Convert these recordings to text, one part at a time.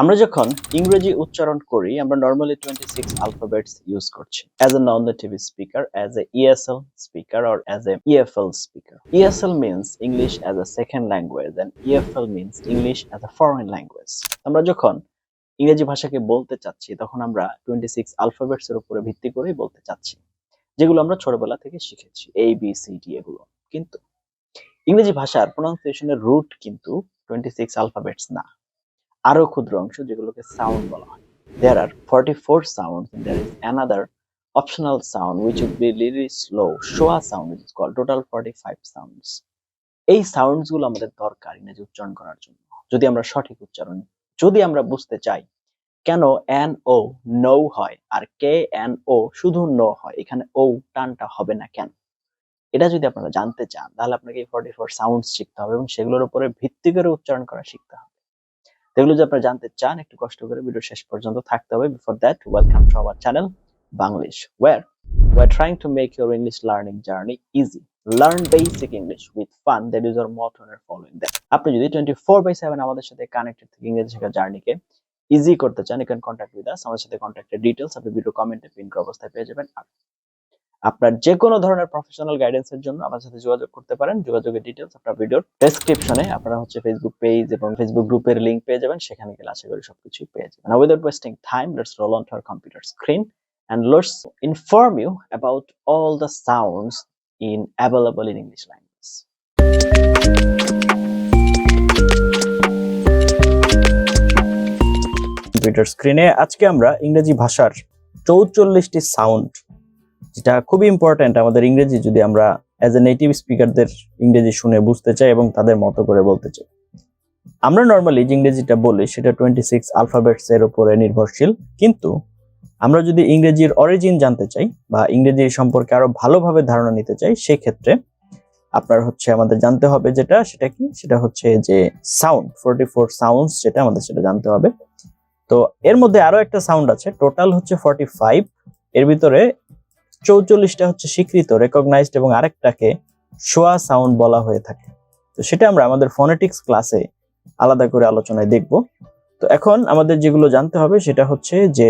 আমরা যখন ইংরেজি উচ্চারণ করি, আমরা normally twenty six alphabets use করছি as a non native speaker as a ESL speaker or as a EFL speaker ESL means English as a second language and EFL means English as a foreign language আমরা যখন ইংরেজি ভাষাকে বলতে চাচ্ছি, তখন আমরা twenty six alphabets এর উপরে ভিত্তি করেই বলতে চাচ্ছি, যেগুলো আমরা ছোটবেলা থেকে শিখেছি এ বি সি ডি এগুলো। কিন্তু ইংরেজি ভাষার প্রোনাউন্সিয়েশনের রুট কিন্তু টোয়েন্টি সিক্স আলফাবেটস না। আরও ক্ষুদ্র অংশ যেগুলোকে সাউন্ড বলা হয়। There are forty four sound there is another optional sound which would be really slow schwa sound is call total forty five sounds এই সাউন্ডসগুলো আমাদের দরকার ইংরেজি উচ্চারণ করার জন্য। যদি আমরা সঠিক উচ্চারণ, যদি আমরা বুঝতে চাই কেন এন ও নৌ হয় আর কে এন ও শুধু নো হয়, এখানে ও টানটা হবে না কেন? এটা যদি আপনারা জানতে চান, তাহলে আপনাকে এই ফর্টি ফোর সাউন্ডস শিখতে হবে এবং সেগুলোর উপরে ভিত্তি করে উচ্চারণ করা শিখতে হবে। এগুলো যদি আপনারা জানতে চান, একটু কষ্ট করে ভিডিও শেষ পর্যন্ত থাকতে হবে before that welcome to our channel Banglish where we are trying to make your English learning journey easy. Learn basic English with fun. That is our motto and following that. আপনি যদি 24 by 7 আমাদের সাথে connected থেকে ইংরেজি শেখার জার্নিকে easy করতে চান you can contact with us আমাদের সাথে কন্ট্যাক্টের ডিটেলস আপনি ভিডিও কমেন্টে পিন করা অবস্থায় পেয়ে যাবেন আর আপনার যে কোনো ধরনের প্রফেশনাল গাইডেন্সের জন্য আমাদের সাথে যোগাযোগ করতে পারেন। যোগাযোগের ডিটেলস আপনার ভিডিওর ডেসক্রিপশনে আপনারা হচ্ছে ফেসবুক পেজ এবং ফেসবুক গ্রুপের লিংক পেয়ে যাবেন। সেখানে গেলে আশা করি সবকিছুই পেয়ে যাবেন। Now, without wasting time let's roll on to our computer screen and let's inform you about all the sounds in available in English language. Computer স্ক্রিনে আজকে আমরা ইংরেজি ভাষার চৌচল্লিশটি সাউন্ড যেটা খুবই ইম্পর্ট্যান্ট আমাদের ইংরেজি যদি আমরা অ্যাজ এ নেটিভ স্পিকারদের ইংরেজি শুনে বুঝতে চাই এবং তাদের মতো করে বলতে চাই। আমরা নর্মালি যে ইংরেজিটা বলি সেটা টোয়েন্টি সিক্স আলফাবেটস এর উপরে নির্ভরশীল, কিন্তু আমরা যদি ইংরেজির অরিজিন জানতে চাই বা ইংরেজি সম্পর্কে আরও ভালোভাবে ধারণা নিতে চাই, সেক্ষেত্রে আপনার হচ্ছে আমাদের জানতে হবে যেটা, সেটা কি? সেটা হচ্ছে যে সাউন্ড ফোরটি ফোর সাউন্ড যেটা আমাদের সেটা জানতে হবে। তো এর মধ্যে আরও একটা সাউন্ড আছে টোটাল হচ্ছে ফর্টি ফাইভ এর ভিতরে চৌচল্লিশটা হচ্ছে স্বীকৃত রেকগনাইজড এবং আরেকটাকে শোয়া সাউন্ড বলা হয়ে থাকে। তো সেটা আমরা আমাদের ফোনেটিক্স ক্লাসে আলাদা করে আলোচনায় দেখব। তো এখন আমাদের যেগুলো জানতে হবে সেটা হচ্ছে যে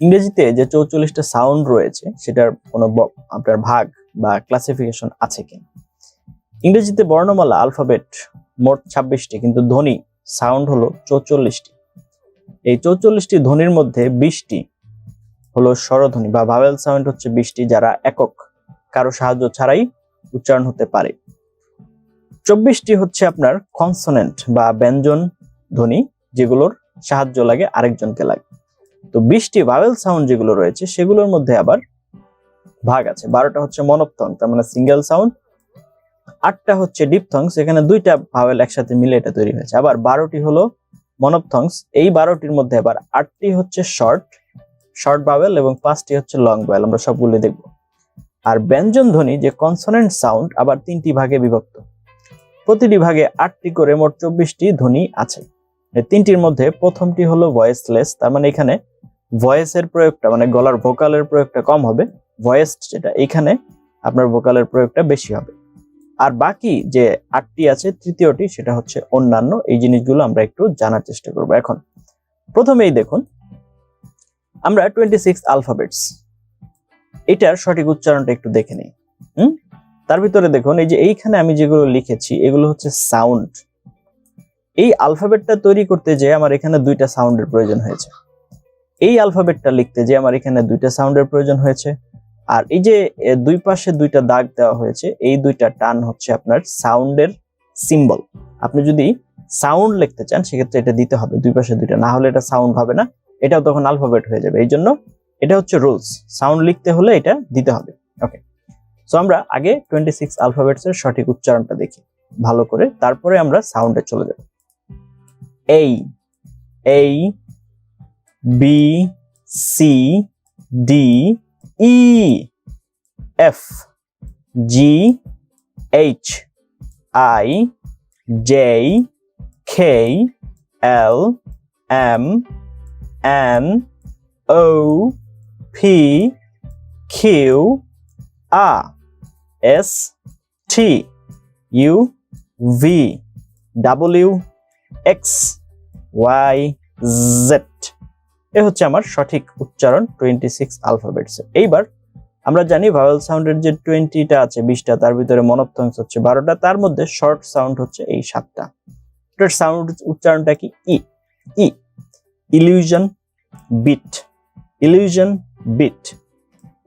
ইংরেজিতে যে চৌচল্লিশটা সাউন্ড রয়েছে, সেটার কোনো আপনার ভাগ বা ক্লাসিফিকেশন আছে কিনা ইংরেজিতে বর্ণমালা আলফাবেট মোট ছাব্বিশটি, কিন্তু ধ্বনি সাউন্ড হলো চৌচল্লিশটি। এই চৌচল্লিশটি ধ্বনির মধ্যে বিশটি হলো স্বরধ্বনি বা ভাওয়েল সাউন্ড হচ্ছে বিশটি যারা একক। কারও সাহায্য ছাড়াই উচ্চারণ হতে পারে। চব্বিশটি হচ্ছে আপনার কনসোনেন্ট বা ব্যঞ্জন ধ্বনি, যেগুলোর সাহায্য লাগে আরেকজনকে লাগে। তো বিশটি ভাওয়েল সাউন্ড যেগুলো রয়েছে, সেগুলোর মধ্যে আবার ভাগ আছে। বারোটা হচ্ছে মনোপথং তার মানে সিঙ্গেল সাউন্ড আটটা হচ্ছে ডিপথংস এখানে দুইটা ভাওয়েল একসাথে মিলে এটা তৈরি হয়েছে। আবার বারোটি হলো মনোপথংস এই বারোটির মধ্যে আবার আটটি হচ্ছে শর্ট শর্ট ভাওয়েল এবং পাঁচটি হচ্ছে লং ভাওয়েল আমরা সবগুলো দেখব। আর ব্যঞ্জন ধ্বনি যে কনসোনেন্ট সাউন্ড আবার তিনটি ভাগে বিভক্ত। প্রতিটি ভাগে আটটি করে মোট চব্বিশটি ধ্বনি আছে। তিনটির মধ্যে প্রথমটি হলো ভয়েসলেস তার মানে এখানে ভয়েসের প্রয়োগটা মানে গলার ভোকালের প্রয়োগটা কম হবে। ভয়েস যেটা, এখানে আপনার ভোকালের প্রয়োগটা বেশি হবে। আর বাকি যে আটটি আছে, তৃতীয়টি, সেটা হচ্ছে অন্যান্য। এই জিনিসগুলো আমরা একটু জানার চেষ্টা করব এখন। প্রথমেই দেখুন আমরা টোয়েন্টি সিক্স আলফাবেটস এটার সঠিক উচ্চারণটা একটু দেখে নিই। হুম? তার ভিতরে দেখুন, এই যে এইখানে আমি যেগুলো লিখেছি, এগুলো হচ্ছে সাউন্ড এই আলফাবেটটা তৈরি করতে যে আমার এখানে দুইটা সাউন্ডের প্রয়োজন হয়েছে। এই আলফাবেটটা লিখতে যে আমার এখানে দুইটা সাউন্ডের প্রয়োজন হয়েছে। আর এই যে দুই পাশে দুইটা দাগ দেওয়া হয়েছে, এই দুইটা টান হচ্ছে আপনার সাউন্ডের সিম্বল আপনি যদি সাউন্ড লিখতে চান, সেক্ষেত্রে এটা দিতে হবে, দুই পাশে দুইটা। না হলে এটা সাউন্ড হবে না। এটাও তখন আলফাবেট হয়ে যাবে। এই জন্য এটা হচ্ছে রুলস সাউন্ড লিখতে হলে এটা দিতে হবে। ওকে সো আমরা আগে টোয়েন্টি সিক্স আলফাবেটস এর সঠিক উচ্চারণটা দেখি। ভালো করে। তারপরে আমরা সাউন্ডে চলে যাব। এই এই B C D E F G H I J K L M N O P Q R S T U V W X Y Z A হচ্ছে আমার সঠিক উচ্চারণ টোয়েন্টি সিক্স আলফাবেটস এইবার আমরা জানি ভাওয়েল সাউন্ডের যে টোয়েন্টিটা আছে, বিশটা, তার ভিতরে মনোপথংস হচ্ছে বারোটা, তার মধ্যে শর্ট সাউন্ড হচ্ছে এই সাতটা। সাউন্ড উচ্চারণটা কি? ই ই ইলিউশন বিট ইলিউশন বিট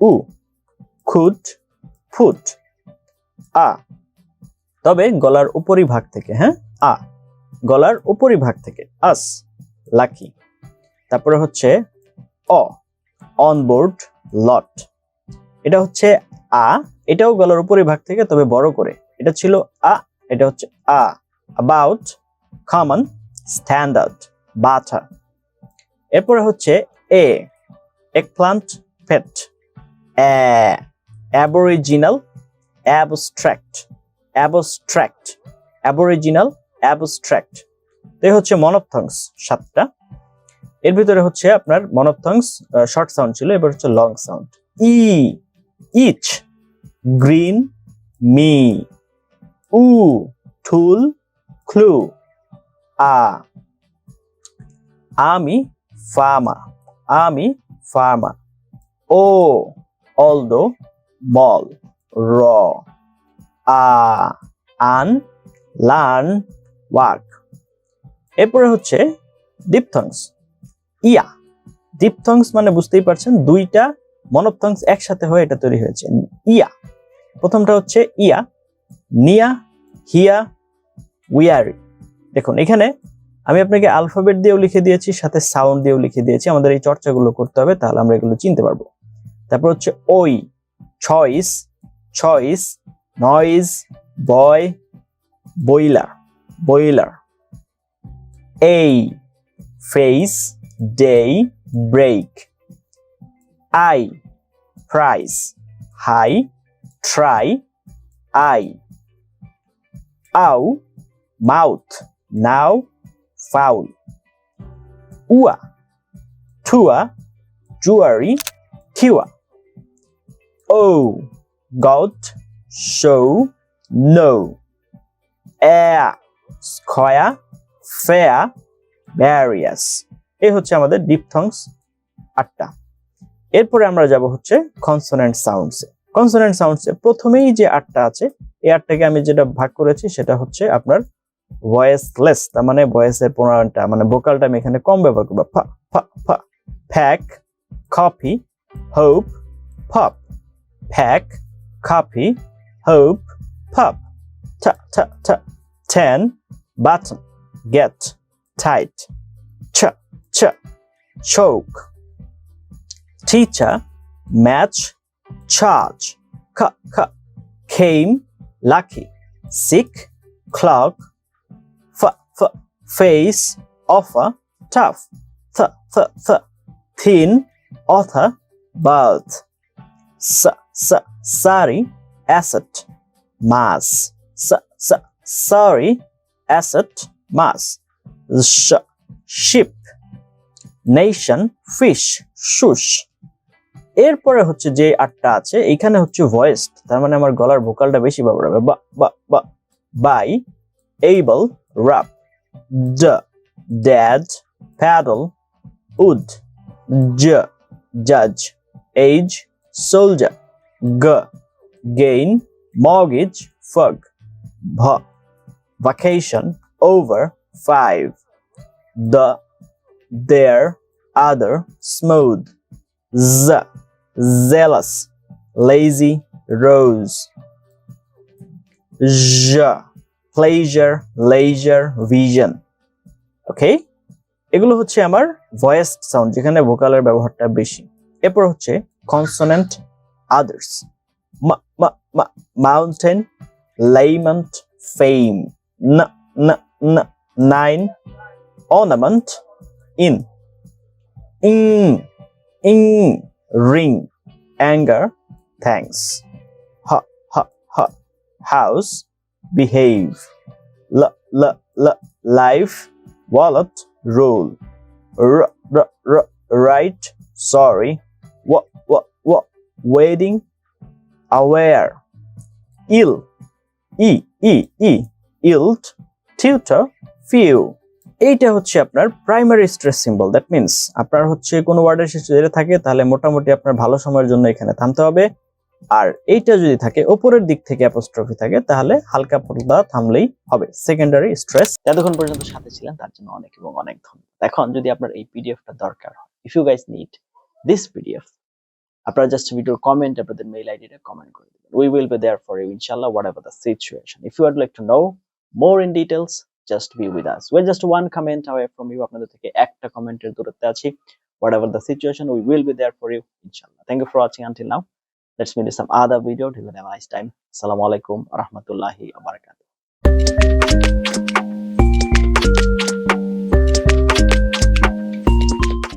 উ খুট ফুট আ তবে গলার উপরিভাগ থেকে হ্যাঁ? আ গলার উপরিভাগ থেকে। আস লাকি তারপরে হচ্ছে অ অনবোর্ড লট এটা হচ্ছে আ এটাও গলার উপরিভাগ থেকে, তবে বড় করে। এটা ছিল আ এটা হচ্ছে আ অ্যাবাউট কমন স্ট্যান্ডার্ড বাটা এরপরে হচ্ছে এ eggplant fat aboriginal abstract abstract aboriginal abstract এই হচ্ছে মনপথংস সাতটা। এর ভিতরে হচ্ছে আপনার মনপথংস শর্ট সাউন্ড ছিল, এবার হচ্ছে লং সাউন্ড ই ইচ গ্রিন মি উ ঠুল ক্লু আ, আমি ফার্মা আমি ফার্মা ও অলদো মল র আ, আন লার্ন ওয়ার্ক এরপরে হচ্ছে ডিপথংস ইয়া ডিপথংস মানে বুঝতেই পারছেন দুইটা মনোপথংস একসাথে হয়ে এটা তৈরি হয়েছে। ইয়া, প্রথমটা হচ্ছে ইয়া নিয়া হিয়া উইয়ারি দেখুন, এখানে আমি আপনাকে আলফাবেট দিয়েও লিখে দিয়েছি, সাথে সাউন্ড দিয়েও লিখে দিয়েছি। আমাদের এই চর্চাগুলো করতে হবে, তাহলে আমরা এগুলো চিনতে পারব। তারপর হচ্ছে ওই ছয়েস ছয়েস নয়েজ বয় বইলার বইলার এই face day break I price high try I আউ মাউথ নাও ফাউল উয়া ঠুয়া জুয়ারি কিওয়া ও goat show no air, square, fair, various এই হচ্ছে আমাদের ডিপথংস আটটা। এরপরে আমরা যাব হচ্ছে কনসোনেন্ট সাউন্ডসে কনসোনেন্ট সাউন্ডসে প্রথমেই যে আটটা আছে এই আটটাকে আমি যেটা ভাগ করেছি সেটা হচ্ছে আপনার ভয়েসলেস তার মানে ভয়েসের প্রণয়নটা মানে ভোকালটা আমি এখানে কম ব্যবহার করব fact coffee hope pop fact coffee hope ta ta ten button get tight ch ch choke teacher match charge c c came lucky sick clock f face offer tough th th th thin author birth s s sorry asset mass s s sorry asset mass sh ship nation fish shush এরপরে হচ্ছে যে আটটা আছে এখানে হচ্ছে voice তার মানে আমার গলার ভোকালটা বেশি ব্যবহার হবে বা বা buy able rub d dad. Paddle. Wood j. Judge. Age. Soldier. G. Gain. Mortgage. Fug. Bh vacation. Over. Five. The their other. Smooth. Z. Zealous. Lazy. Rose. Zh pleasure, leisure vision okay এগুলো হচ্ছে আমার voice sound যেখানে ভোকালের ব্যবহারটা বেশি। এরপর হচ্ছে consonant others mountain lament fame nine ornament in ইং ইং রিং অ্যাঙ্গার থ্যাংকস হ হ house behave. L, l, l, life, wallet, roll. R, r, r, right, sorry. W, w, w, wedding, aware. Ill, e, e, e, ilt, tutor, few. এইটা হচ্ছে আপনার primary stress symbol that means আপনার হচ্ছে কোনো ওয়ার্ডের শেষে থাকে তাহলে মোটামুটি আপনার ভালো সময়ের জন্য এখানে থামতে হবে আর এইটা যদি থাকে, ওপরের দিক থেকে অ্যাপোস্ট্রফি থাকে, তাহলে হালকা পাতলা থামলেই হবে। সেকেন্ডারি স্ট্রেস এতক্ষণ পর্যন্ত সাথে ছিলেন, তার জন্য অনেক এবং অনেক ধন্যবাদ। এখন যদি আপনার এই পিডিএফটা দরকার হয় if you guys need this PDF আপনারা জাস্ট ভিডিওর কমেন্ট আপনাদের মেইল আইডিটা কমেন্ট করে দেবেন। We will be there for you ইনশাআল্লাহ whatever the situation if you would like to know more in details just be with us we just one comment away from you আপনাদের থেকে একটা কমেন্টের দূরত্বে আছি। Whatever the situation we will be there for you ইনশাআল্লাহ thank you for watching until now Let's meet in some other video. Till a nice time. Assalamu alaikum rahmatullahi wa barakatuh.